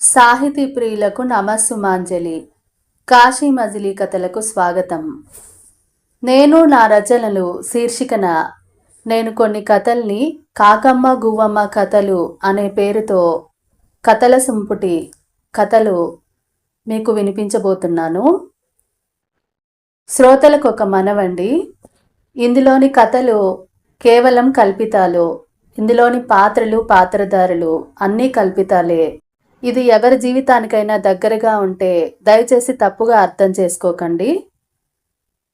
సాహితీ ప్రియులకు నమస్సుమాంజలి. కాశీ మజిలీ కథలకు స్వాగతం. నేను నా రచనలు శీర్షికన. నేను కొన్ని కథల్ని కాకమ్మ గువ్వమ్మ కథలు అనే పేరుతో కథల సంపుటి కథలు మీకు వినిపించబోతున్నాను. శ్రోతలకు ఒక మనవండి. ఇందులోని కథలు కేవలం కల్పితాలు. ఇందులోని పాత్రలు పాత్రధారులు అన్నీ కల్పితాలే. ఇది ఎవరి జీవితానికైనా దగ్గరగా ఉంటే దయచేసి తప్పుగా అర్థం చేసుకోకండి.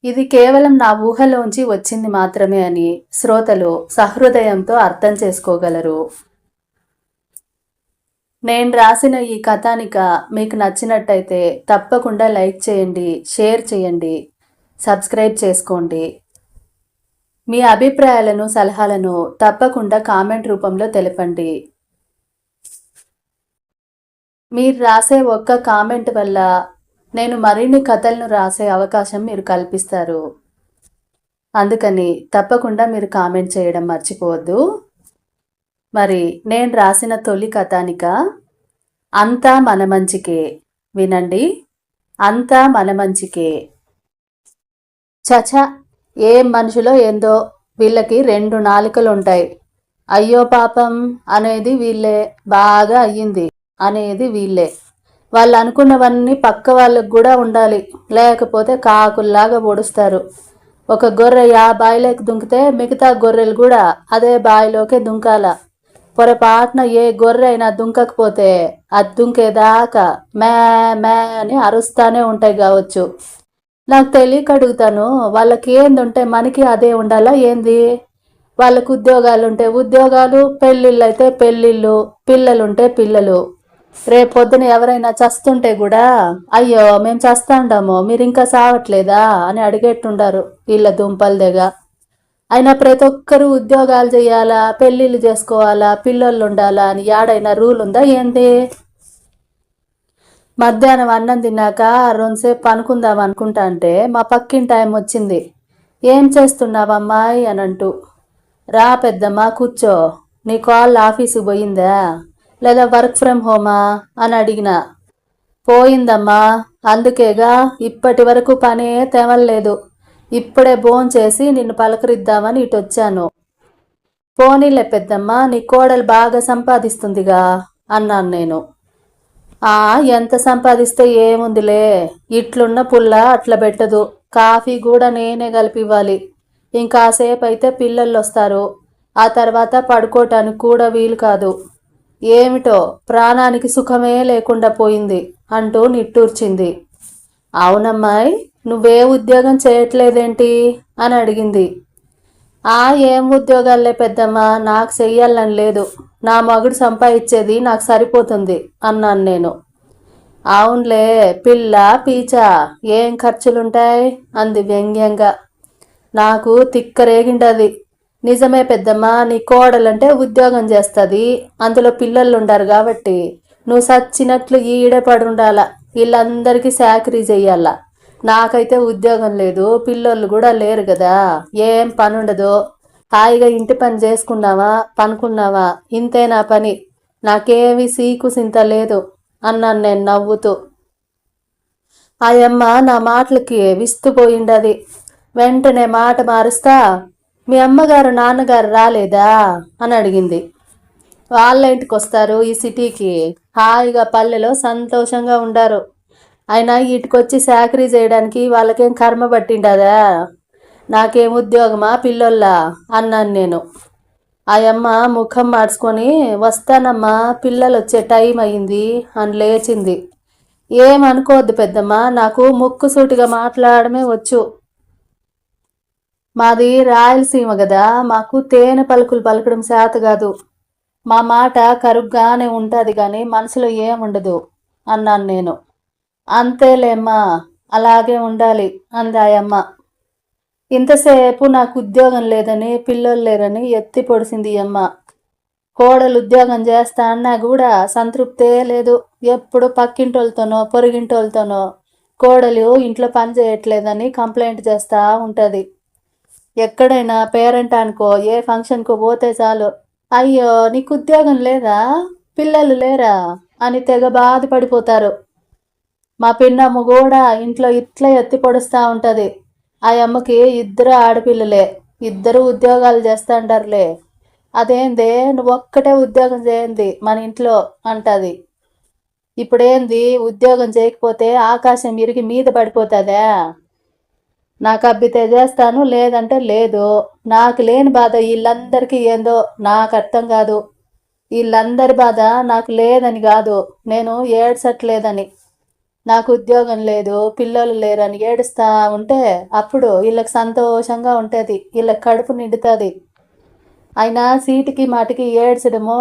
ఇది కేవలం నా ఊహలోంచి వచ్చింది మాత్రమే అని శ్రోతలు సహృదయంతో అర్థం చేసుకోగలరు. నేను రాసిన ఈ కథానిక మీకు నచ్చినట్టయితే తప్పకుండా లైక్ చేయండి షేర్ చేయండి సబ్స్క్రైబ్ చేసుకోండి. మీ అభిప్రాయాలను సలహాలను తప్పకుండా కామెంట్ రూపంలో తెలపండి. మీరు రాసే ఒక్క కామెంట్ వల్ల నేను మరిన్ని కథలను రాసే అవకాశం మీరు కల్పిస్తారు. అందుకని తప్పకుండా మీరు కామెంట్ చేయడం మర్చిపోవద్దు. మరి నేను రాసిన తొలి కథానిక అంతా మన మంచికే వినండి. అంతా మన మంచికే. చచ ఏం మనుషులో ఏందో వీళ్ళకి రెండు నాలుకలు ఉంటాయి అయ్యో పాపం! అనేది వీళ్ళే బాగా అయ్యింది. అనేది వీళ్ళే. వాళ్ళు అనుకున్నవన్నీ పక్క వాళ్ళకు కూడా ఉండాలి. లేకపోతే కాకుల్లాగా పొడుస్తారు. ఒక గొర్రె ఆ బావిలోకి దుంకితే మిగతా గొర్రెలు కూడా అదే బావిలోకే దుంకాల. పొరపాటున ఏ గొర్రె అయినా దుంకకపోతే అది దుంకేదాకా మే మే అని అరుస్తానే ఉంటాయి కావచ్చు. నాకు తెలియక అడుగుతాను వాళ్ళకి ఏంది ఉంటే మనకి అదే ఉండాలా ఏంది? వాళ్ళకు ఉద్యోగాలు ఉంటే ఉద్యోగాలు పెళ్ళిళ్ళు అయితే పెళ్ళిళ్ళు పిల్లలుంటే పిల్లలు. రేపు పొద్దున ఎవరైనా చస్తుంటే కూడా అయ్యో మేము చస్తాండాము మీరు ఇంకా సావట్లేదా? అని అడిగేట్టుండారు వీళ్ళ దుంపల దగ్గ అయినా ప్రతి ఒక్కరు ఉద్యోగాలు చేయాలా పెళ్ళిళ్ళు చేసుకోవాలా పిల్లలు ఉండాలా అని యాడైనా రూల్ ఉందా ఏంది మధ్యాహ్నం అన్నం తిన్నాక రెండుసేపు పనుకుందాం అనుకుంటా అంటే మా పక్కింటి టైం వచ్చింది. ఏం చేస్తున్నావమ్మాయి? అని అంటూ రా పెద్దమ్మ కూర్చో. నీ కాల్ ఆఫీసు పోయిందా? లేదా వర్క్ ఫ్రమ్ హోమా అని అడిగిన. పోయిందమ్మా అందుకేగా ఇప్పటి వరకు పనే తెవలేదు. ఇప్పుడే భోన్ చేసి నిన్ను పలకరిద్దామని ఇటు వచ్చాను పోనీలే పెద్దమ్మ నీ కోడలు బాగా సంపాదిస్తుందిగా అన్నాను నేను. ఆ ఎంత సంపాదిస్తే ఏముందిలే ఇట్లున్న పుల్ల అట్లా పెట్టదు కాఫీ కూడా నేనే కలిపి ఇవ్వాలి ఇంకాసేపు అయితే పిల్లలు వస్తారు ఆ తర్వాత పడుకోవటానికి కూడా వీలు కాదు. ఏమిటో ప్రాణానికి సుఖమే లేకుండా పోయింది అంటూ నిట్టూర్చింది. అవునమ్మాయి నువ్వే ఉద్యోగం చేయట్లేదేంటి? అని అడిగింది. ఆ ఏం ఉద్యోగాలే పెద్దమ్మా నాకు చెయ్యాలని లేదు. నా మగుడు సంపాదించేది నాకు సరిపోతుంది అన్నాను నేను. అవునులే పిల్ల పీచా ఏం ఖర్చులుంటాయి? అంది వ్యంగ్యంగా. నాకు తిక్కరేగిండది నిజమే పెద్దమ్మా నీ కోడలంటే ఉద్యోగం చేస్తుంది. అందులో పిల్లలు ఉండరు కాబట్టి నువ్వు సచ్చినట్లు ఈడే పడుండాల. వీళ్ళందరికీ సాకరీ చెయ్యాల నాకైతే ఉద్యోగం లేదు పిల్లోళ్ళు కూడా లేరు కదా. ఏం పని ఉండదు హాయిగా ఇంటి పని చేసుకున్నావా? పనుకున్నావా? ఇంతే నా పని? నాకేమీ సీకు సింత లేదు అన్నాను నేను నవ్వుతూ. ఆయమ్మ నా మాటలకి విస్తుపోయిండది. వెంటనే మాట మారుస్తా? మీ అమ్మగారు నాన్నగారు రాలేదా? అని అడిగింది. వాళ్ళ ఇంటికి వస్తారు ఈ సిటీకి. హాయిగా పల్లెలో సంతోషంగా ఉండారు. అయినా ఇటుకొచ్చి సాకరీ చేయడానికి వాళ్ళకేం కర్మ పట్టిండదా? నాకేం ఉద్యోగమా పిల్లొల్లా? అన్నాను నేను. ఆయమ్మ ముఖం మార్చుకొని వస్తానమ్మా పిల్లలు వచ్చే టైం అయింది అని లేచింది. ఏమనుకోవద్దు పెద్దమ్మ నాకు ముక్కు సూటిగా మాట్లాడమే వచ్చు. మాది రాయలసీమ కదా మాకు తేనె పలుకులు పలకడం శాత కాదు. మా మాట కరుగ్గానే ఉంటుంది కానీ మనసులో ఏముండదు అన్నాను నేను. అంతేలేమ్మా అలాగే ఉండాలి అందాయమ్మ ఇంతసేపు నాకు ఉద్యోగం లేదని పిల్లలు లేరని ఎత్తి పొడిసింది ఈ అమ్మ. కోడలు ఉద్యోగం చేస్తా అన్నా కూడా సంతృప్తే లేదు. ఎప్పుడు పక్కింటోళ్ళతోనో పొరుగింటోళ్ళతోనో కోడలు ఇంట్లో పని చేయట్లేదని కంప్లైంట్ చేస్తూ ఉంటుంది. ఎక్కడైనా పేరెంట్ అనుకో ఏ ఫంక్షన్కో పోతే చాలు. అయ్యో నీకు ఉద్యోగం లేదా? పిల్లలు లేరా? అని తెగ బాధపడిపోతారు. మా పిన్నమ్మ కూడా ఇంట్లో ఇట్లా ఎత్తి పొడుస్తూ ఉంటుంది. ఆ అమ్మకి ఇద్దరు ఆడపిల్లలే. ఇద్దరు ఉద్యోగాలు చేస్తాంటారులే అదేంది? నువ్వు ఒక్కటే ఉద్యోగం చేయండి మన ఇంట్లో అంటది. ఇప్పుడేంది? ఉద్యోగం చేయకపోతే ఆకాశం ఇరిగి మీద పడిపోతుందా? నాకు అబ్బితే చేస్తాను లేదంటే లేదు. నాకు లేని బాధ వీళ్ళందరికీ ఏందో నాకు అర్థం కాదు. వీళ్ళందరి బాధ నాకు లేదని కాదు. నేను ఏడ్చట్లేదని. నాకు ఉద్యోగం లేదు పిల్లలు లేరని ఏడుస్తా ఉంటే అప్పుడు వీళ్ళకి సంతోషంగా ఉంటుంది వీళ్ళకి కడుపు నిండుతుంది. అయినా సీటుకి మాటికి ఏడ్చడమో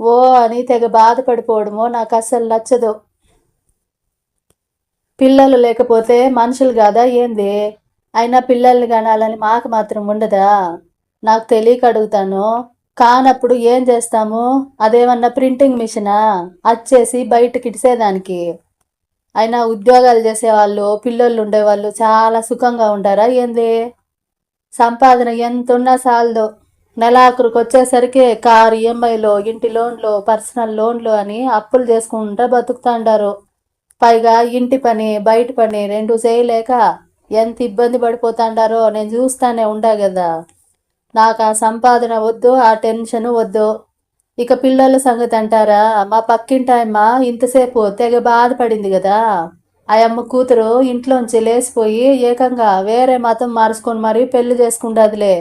ఓ అని తెగ బాధపడిపోవడమో నాకు అస్సలు నచ్చదు. పిల్లలు లేకపోతే మనుషులు కాదా ఏంది? అయినా పిల్లల్ని కనాలని మాకు మాత్రం ఉండదా? నాకు తెలియక అడుగుతాను. కానప్పుడు ఏం చేస్తాము? అదేమన్నా ప్రింటింగ్ మిషనా? వచ్చేసి బయటకి ఇడిసేదానికి. అయినా ఉద్యోగాలు చేసేవాళ్ళు పిల్లలు ఉండేవాళ్ళు చాలా సుఖంగా ఉంటారా ఏంది? సంపాదన ఎంత ఉన్నా చాలదు నెలాఖరుకు వచ్చేసరికి కారు ఈఎంఐలో ఇంటి లోన్లు పర్సనల్ లోన్లు అని అప్పులు చేసుకుంటూ బతుకుతాండారు పైగా ఇంటి పని బయట పని రెండు చేయలేక ఎంత ఇబ్బంది పడిపోతాండారో నేను చూస్తానే ఉండా కదా నాకు ఆ సంపాదన వద్దు ఆ టెన్షన్ వద్దు. ఇక పిల్లల సంగతి అంటారా? మా పక్కింటి అమ్మ ఇంతసేపు తెగ బాధపడింది కదా ఆ అమ్మ కూతురు ఇంట్లోంచి లేచిపోయి ఏకంగా వేరే మతం మార్చుకొని మరీ పెళ్ళి చేసుకుంటాదిలే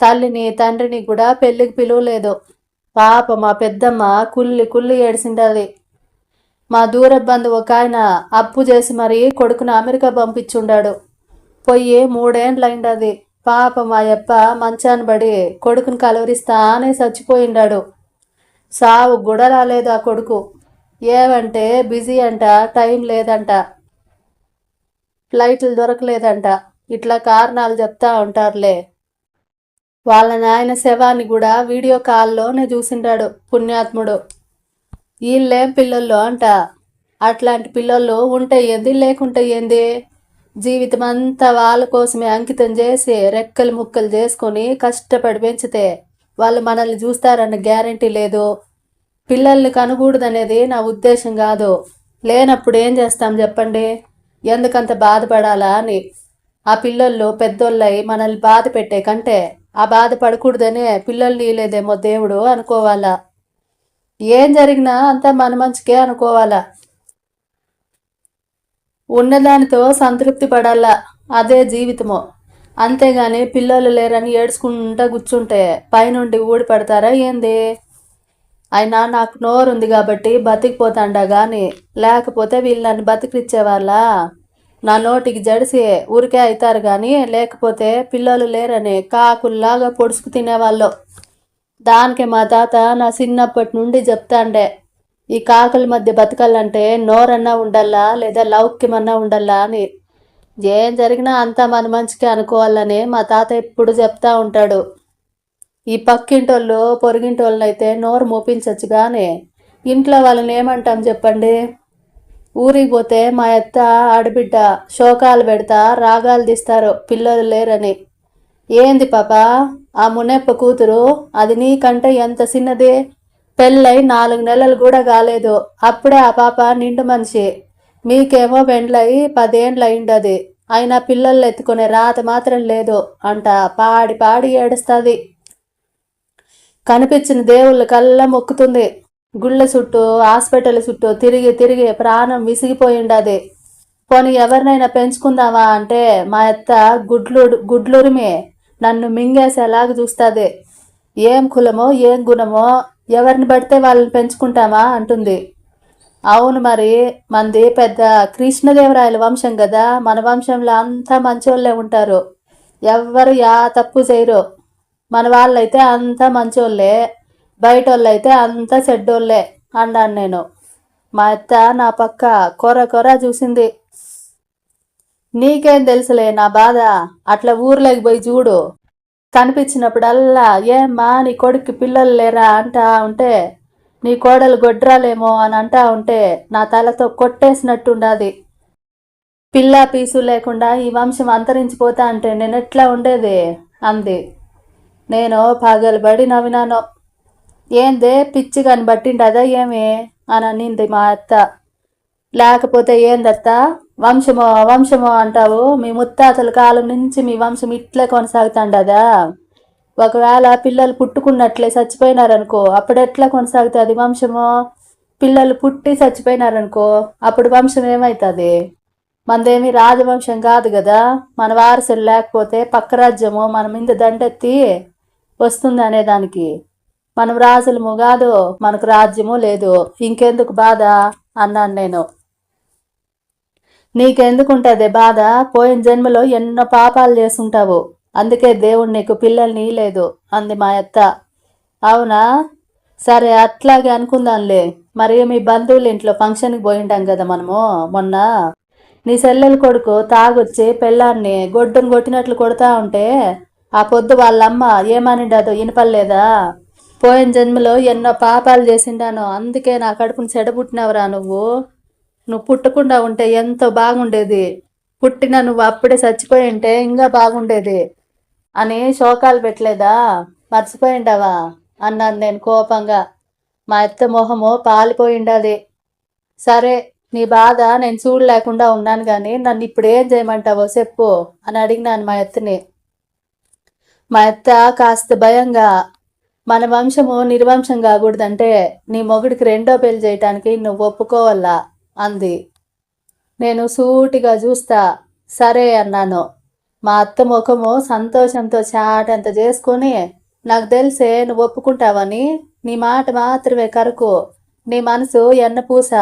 తల్లిని తండ్రిని కూడా పెళ్ళికి పిలువలేదు. పాప మా పెద్దమ్మ కుల్లి కుల్లి ఏడిసిండది. మా దూర బంధువు ఒక ఆయన అప్పు చేసి మరీ కొడుకును అమెరికా పంపించుండాడు. పొయ్యి మూడేండ్లైండది పాప మా యప్ప మంచాన్ని పడి కొడుకుని కలవరిస్తానే చచ్చిపోయిండాడు. సావు కూడా రాలేదు ఆ కొడుకు. ఏమంటే బిజీ అంట టైం లేదంట. ఫ్లైట్లు దొరకలేదంట. ఇట్లా కారణాలు చెప్తా ఉంటారులే. వాళ్ళ నాయన శవాన్ని కూడా వీడియో కాల్లోనే చూసిండాడు పుణ్యాత్ముడు. వీళ్ళేం పిల్లల్లో అంట. అట్లాంటి పిల్లలు ఉంటే ఏంది లేకుంటే ఏంది? జీవితం అంతా వాళ్ళ కోసమే అంకితం చేసి రెక్కలు ముక్కలు చేసుకొని కష్టపడి పెంచితే వాళ్ళు మనల్ని చూస్తారన్న గ్యారంటీ లేదు. పిల్లల్ని కనకూడదనేది నా ఉద్దేశం కాదు. లేనప్పుడు ఏం చేస్తాం చెప్పండి? ఎందుకంత బాధపడాలా అని. ఆ పిల్లలు పెద్దోళ్ళై మనల్ని బాధ పెట్టే కంటే ఆ బాధ పడకూడదనే పిల్లల్ని ఇలేదేమో దేవుడు అనుకోవాలా? ఏం జరిగినా అంతా మన మంచికే అనుకోవాలా? ఉన్నదానితో సంతృప్తి పడాలా? అదే జీవితము. అంతేగాని పిల్లలు లేరని ఏడ్చుకుంటా కూర్చుంటే పైనుండి ఊడి పడతారా ఏంది? అయినా నాకు నోరుంది కాబట్టి బతికిపోతాండా కానీ లేకపోతే వీళ్ళు నన్ను బతికిచ్చేవాళ్ళ నా నోటికి జడిసి ఊరికే అవుతారు కానీ లేకపోతే పిల్లలు లేరని కాకుల్లాగా పొడుచుకు తినేవాళ్ళు. దానికి మా తాత నా చిన్నప్పటి నుండి చెప్తాండే ఈ కాకుల మధ్య బతకాలంటే నోరన్నా ఉండాలా లేదా లౌక్యమన్నా ఉండాలా అని. ఏం జరిగినా అంతా మన మంచికి అనుకోవాలని మా తాత ఎప్పుడు చెప్తా ఉంటాడు. ఈ పక్కింటోళ్ళు పొరుగింటోళ్ళని అయితే నోరు మోపించచ్చు కానీ ఇంట్లో వాళ్ళని ఏమంటాం చెప్పండి? ఊరికి పోతే మా అత్త ఆడబిడ్డ శోకాలు పెడతా రాగాలు తీస్తారు పిల్లలు లేరని. ఏంది పాప? ఆ మునెప్ప కూతురు అది నీకంటే ఎంత చిన్నది పెళ్ళై నాలుగు నెలలు కూడా కాలేదు. అప్పుడే ఆ పాప నిండు మనిషి. మీకేమో పెండ్లై పదేండ్లు అయిండది అయినా పిల్లలు ఎత్తుకునే రాత మాత్రం లేదు అంట. పాడి పాడి ఏడుస్తుంది. కనిపించిన దేవుళ్ళ కల్లా మొక్కుతుంది. గుళ్ళ చుట్టూ హాస్పిటల్ చుట్టూ తిరిగి తిరిగి ప్రాణం విసిగిపోయిండది. పోనీ ఎవరినైనా పెంచుకుందామా అంటే మా అత్త గుడ్లు గుడ్లురిమే. నన్ను మింగేసేలాగా చూస్తుంది. ఏం కులమో ఏం గుణమో ఎవరిని పడితే వాళ్ళని పెంచుకుంటామా అంటుంది. అవును మరి మంది పెద్ద కృష్ణదేవరాయల వంశం కదా మన వంశంలో అంతా మంచోళ్ళే ఉంటారు. ఎవ్వరు యా తప్పు చేయరు. మన వాళ్ళైతే అంతా మంచోళ్ళే బయట వాళ్ళైతే అంతా చెడ్డోళ్ళే అన్నాను నేను. మా అత్త నా పక్క కొర కొర చూసింది. నీకేం తెలుసులే నా బాధ? అట్లా ఊర్లోకి పోయి చూడు. కనిపించినప్పుడల్లా ఏమ్మా నీ కొడుక్కి పిల్లలు లేరా అంటా ఉంటే నీ కోడలు గొడ్రాలేమో అని అంటా ఉంటే నా తలతో కొట్టేసినట్టుండాది. పిల్ల పీసు లేకుండా ఈ వంశం అంతరించిపోతా అంటే నేను ఎట్లా ఉండేది? అంది. నేను పగలబడి నవ్వినాను. ఏందే పిచ్చి కాని బట్టిండదా ఏమి? అని అనింది మా అత్త. లేకపోతే ఏందత్త? వంశమో వంశము అంటావు. మీ ముత్తాతల కాలం నుంచి మీ వంశం ఇట్లే కొనసాగుతాండదా? ఒకవేళ పిల్లలు పుట్టుకున్నట్లే చచ్చిపోయినారనుకో అప్పుడు ఎట్లా కొనసాగుతుంది వంశము? పిల్లలు పుట్టి చచ్చిపోయినారనుకో అప్పుడు వంశం ఏమవుతుంది మనదేమి రాజవంశం కాదు కదా మన వారసులు లేకపోతే పక్క రాజ్యము మన మీద దండెత్తి వస్తుంది అనేదానికి మనం రాజులము కాదు మనకు రాజ్యము లేదు ఇంకెందుకు బాధ? అన్నాను నేను. నీకెందుకుంటదే బాధ? పోయిన జన్మలో ఎన్నో పాపాలు చేసుంటావు అందుకే దేవుడు నీకు పిల్లల్ని లేదు అంది మా అత్త. అవునా? సరే అట్లాగే అనుకుందాంలే. మరి మీ బంధువుల ఇంట్లో ఫంక్షన్కి పోయింటాం కదా మనము మొన్న. నీ సెల్లెల కొడుకు తాగొచ్చి పెళ్ళాన్ని గొడ్డును కొట్టినట్లు కొడతా ఉంటే ఆ పొద్దు వాళ్ళమ్మ ఏమనిండదో ఇనపలేదా పోయిన జన్మలో ఎన్నో పాపాలు చేసిండాను అందుకే నా కడుపుని చెడబుట్టినవరా నువ్వు? నువ్వు పుట్టకుండా ఉంటే ఎంతో బాగుండేది. పుట్టిన నువ్వు అప్పుడే చచ్చిపోయి ఉంటే ఇంకా బాగుండేది. అని శోకాలు పెట్టలేదా? మర్చిపోయిండావా? అన్నాను నేను కోపంగా. మా అత్త మొహము పాలిపోయిండాది. సరే నీ బాధ నేను చూడలేకుండా ఉన్నాను కానీ నన్ను ఇప్పుడు ఏం చేయమంటావో చెప్పు అని అడిగినాను మా అత్తని. మా అత్త కాస్త భయంగా మన వంశము నిర్వంశం కాకూడదంటే నీ మొగుడికి రెండో పెళ్ళి చేయటానికి నువ్వు ఒప్పుకోవాలా? నేను సూటిగా చూస్తా. సరే అన్నాను. మా అత్త ముఖము సంతోషంతో చాటంత చేసుకొని నాకు తెలిసే నువ్వు ఒప్పుకుంటావని నీ? మాట మాత్రమే కరకు. నీ మనసు ఎన్న పూస.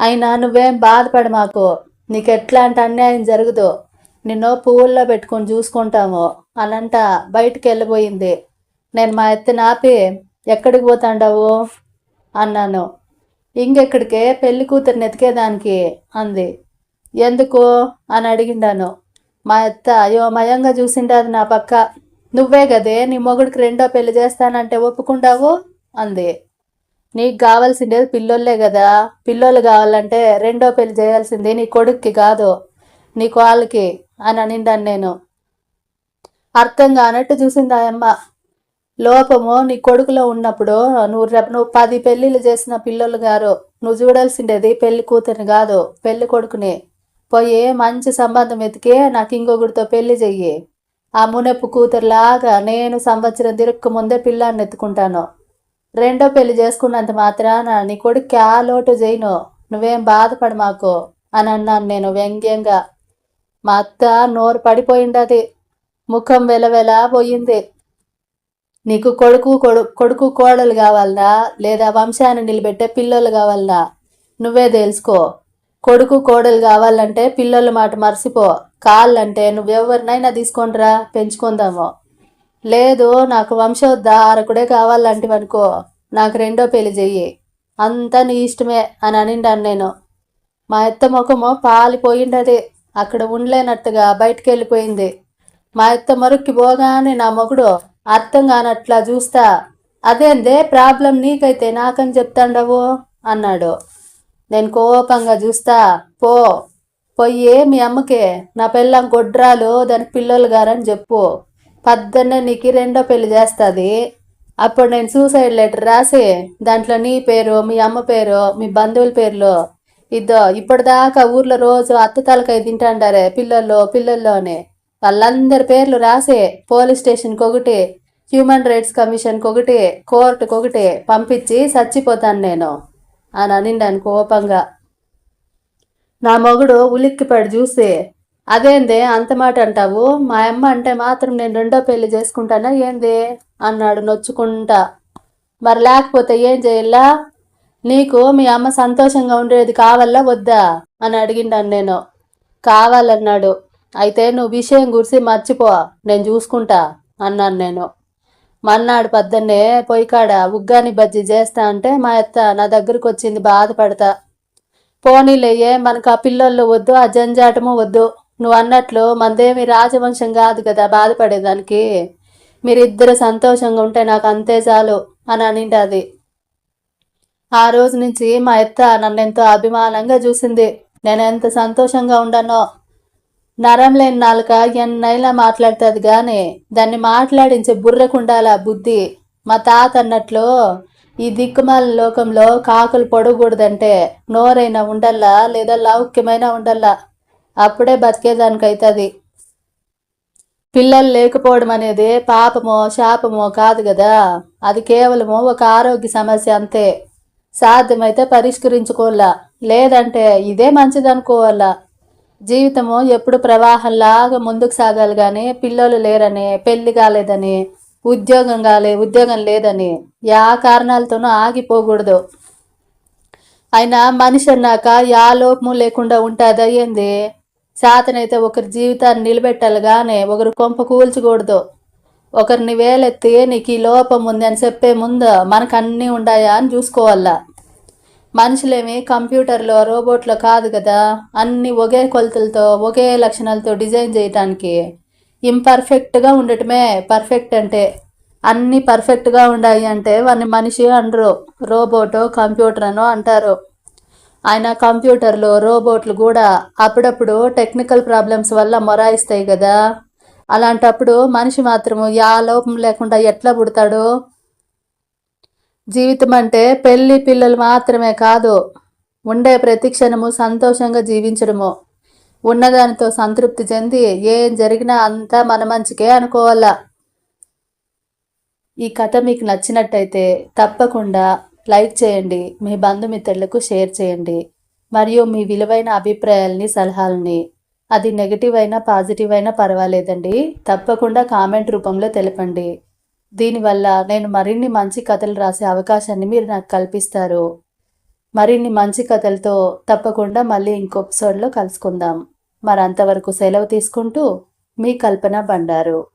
అయినా నువ్వేం బాధపడ మాకు. నీకెట్లాంటి అన్యాయం జరగదు. నిన్ను పువ్వుల్లో పెట్టుకొని చూసుకుంటాము అనంట బయటికి వెళ్ళిపోయింది. నేను మా ఎత్తిని ఆపి ఎక్కడికి పోతాండావు? అన్నాను. ఇంకెక్కడికే? పెళ్ళి కూతురుని ఎతికేదానికి? అంది. ఎందుకు? అని అడిగిండాను. మా అత్త అయోమయంగా చూసిండాది నా పక్క. నువ్వే గదే నీ మొగుడికి రెండో పెళ్ళి చేస్తానంటే ఒప్పుకుంటావు అంది. నీకు కావాల్సిండేది పిల్లోళ్ళే కదా పిల్లోళ్ళు కావాలంటే రెండో పెళ్ళి చేయాల్సింది నీ కొడుక్కి కాదు నీ కోళ్ళకి అని అనిండాను నేను. అర్థం కానట్టు చూసింది ఆ అమ్మ. లోపము నీ కొడుకులో ఉన్నప్పుడు నువ్వు రేపు నువ్వు పది పెళ్ళిళ్ళు చేసిన పిల్లలు గారు నువ్వు చూడాల్సిండేది పెళ్ళి కూతురిని కాదు పెళ్ళి కొడుకుని. పోయి మంచి సంబంధం ఎతికి నాకు ఇంకొకరితో పెళ్ళి చెయ్యి. ఆ మునెప్పు కూతురులాగా నేను సంవత్సరం తిరక్క ముందే పిల్లాన్ని ఎత్తుకుంటాను. రెండో పెళ్ళి చేసుకున్నంత మాత్రాన నీ కొడుక్కి ఆ లోటు చేయను నువ్వేం బాధపడ మాకు అని అన్నాను నేను వ్యంగ్యంగా. మా అత్త నోరు పడిపోయిండది ముఖం వెలవెలా పోయింది. నీకు కొడుకు కొడుకు కోడలు కావాలనా లేదా వంశాన్ని నిలబెట్టే పిల్లలు కావాలనా నువ్వే తెలుసుకో. కొడుకు కోడలు కావాలంటే పిల్లల మాట మర్చిపో. కాళ్ళంటే నువ్వెవరినైనా తీసుకొనిరా పెంచుకుందాము. లేదు నాకు వంశోద్ధారకుడే కావాలంటివనుకో. నాకు రెండో పెళ్ళి చెయ్యి. అంతా నీ ఇష్టమే అని అనిండాను నేను. మా ఎత్త ముఖము పాలిపోయిండది. అక్కడ ఉండలేనట్టుగా బయటికి వెళ్ళిపోయింది మా అత్త మరుక్కి పోగానే నా మొగుడు అర్థం కానట్లా చూస్తా. అదేందే ప్రాబ్లం నీకైతే నాకని చెప్తాండవు? అన్నాడు. నేను కోపంగా చూస్తా. పో. పోయే మీ అమ్మకే. నా పిల్లం గొడ్రాలు దానికి పిల్లలు గారని చెప్పు. పద్దన్నే నీకు రెండో పెళ్ళి చేస్తుంది. అప్పుడు నేను సూసైడ్ లెటర్ రాసి దాంట్లో నీ పేరు మీ అమ్మ పేరు మీ బంధువుల పేర్లు. ఇద్దో ఇప్పటిదాకా ఊర్లో రోజు అత్త తలకాయ తింటాండారే పిల్లల్లో పిల్లల్లోనే వాళ్ళందరి పేర్లు రాసే పోలీస్ స్టేషన్కి ఒకటి హ్యూమన్ రైట్స్ కమిషన్కి ఒకటి కోర్టుకి ఒకటి పంపించి చచ్చిపోతాను నేను అని అనిండాను కోపంగా. నా మొగుడు ఉలిక్కిపడి చూసి అదేందే అంత మాట అంటావు? మా అమ్మ అంటే మాత్రం నేను రెండో పెళ్ళి చేసుకుంటానా ఏంది? అన్నాడు నొచ్చుకుంటా. మరి లేకపోతే ఏం చేయాలా? నీకు మీ అమ్మ సంతోషంగా ఉండేది కావాలా వద్దా? అని అడిగిండాను నేను. కావాలన్నాడు. అయితే నువ్వు విషయం గురిసి మర్చిపో నేను చూసుకుంటా అన్నాను నేను. మన్నాడు పద్దన్నే పొయ్యికాడ ఉగ్గాని బజ్జీ చేస్తా అంటే మా అత్త నా దగ్గరకు వచ్చింది బాధపడతా. పోనీలయ్యే మనకు ఆ పిల్లలు వద్దు ఆ జంజాటము వద్దు. నువ్వు అన్నట్లు మనదేమి రాజవంశం కాదు కదా బాధపడేదానికి. మీరిద్దరు సంతోషంగా ఉంటే నాకు అంతే చాలు అని అనింటది. ఆ రోజు నుంచి మా అత్త నన్ను ఎంతో అభిమానంగా చూసింది. నేను ఎంత సంతోషంగా ఉండనో నరం లేని నాలుక ఎన్నైనా మాట్లాడుతుంది కానీ దాన్ని మాట్లాడించే బుర్రకుండాల బుద్ధి మా తాత అన్నట్లు ఈ దిక్కుమాల లోకంలో కాకులు పొడగకూడదంటే నోరైనా ఉండల్లా లేదా లౌక్యమైనా ఉండల్లా? అప్పుడే బతికేదానికైతుంది. పిల్లలు లేకపోవడం అనేది పాపమో శాపమో కాదు కదా అది కేవలము ఒక ఆరోగ్య సమస్య అంతే. సాధ్యమైతే పరిష్కరించుకోవాలా? లేదంటే ఇదే మంచిదనుకోవాలా? జీవితము ఎప్పుడు ప్రవాహంలాగా ముందుకు సాగాలి కానీ పిల్లలు లేరని పెళ్ళి కాలేదని ఉద్యోగం కాలే ఉద్యోగం లేదని యా కారణాలతోనూ ఆగిపోకూడదు. అయినా మనిషి అన్నాక యా లోపము లేకుండా ఉంటుందా ఏంది? చేతనైతే ఒకరి జీవితాన్ని నిలబెట్టాలి కానీ ఒకరు కొంప కూల్చకూడదు. ఒకరిని వేలెత్తి నీకు ఈ లోపం ఉంది అని చెప్పే ముందు మనకు అన్నీ ఉన్నాయా అని చూసుకోవాలా? మనుషులేమి కంప్యూటర్లో రోబోట్లో కాదు కదా. అన్ని ఒకే కొలతలతో ఒకే లక్షణాలతో డిజైన్ చేయటానికి ఇంపర్ఫెక్ట్గా ఉండటమే పర్ఫెక్ట్ అంటే. అన్నీ పర్ఫెక్ట్గా ఉండాయి అంటే వాడిని మనిషి అనరు రోబోటో కంప్యూటర్ అనో అంటారు. ఆయన కంప్యూటర్లు రోబోట్లు కూడా అప్పుడప్పుడు టెక్నికల్ ప్రాబ్లమ్స్ వల్ల మొరాయిస్తాయి కదా అలాంటప్పుడు మనిషి మాత్రము యా లోపం లేకుండా ఎట్లా పుడతాడు జీవితం అంటే పెళ్ళి పిల్లలు మాత్రమే కాదు ఉండే ప్రతి క్షణము సంతోషంగా జీవించడము. ఉన్నదానితో సంతృప్తి చెంది ఏం జరిగినా అంతా మన మంచికే అనుకోవాలా. ఈ కథ మీకు నచ్చినట్టయితే తప్పకుండా లైక్ చేయండి మీ బంధుమిత్రులకు షేర్ చేయండి మరియు మీ విలువైన అభిప్రాయాలని సలహాలని అది నెగిటివ్ అయినా పాజిటివ్ అయినా పర్వాలేదండి. తప్పకుండా కామెంట్ రూపంలో తెలపండి. దీనివల్ల నేను మరిన్ని మంచి కథలు రాసే అవకాశాన్ని మీరు నాకు కల్పిస్తారు. మరిన్ని మంచి కథలతో తప్పకుండా మళ్ళీ ఇంకో ఎపిసోడ్లో కలుసుకుందాం. మరి అంతవరకు సెలవు తీసుకుంటూ మీ కల్పన బండారు.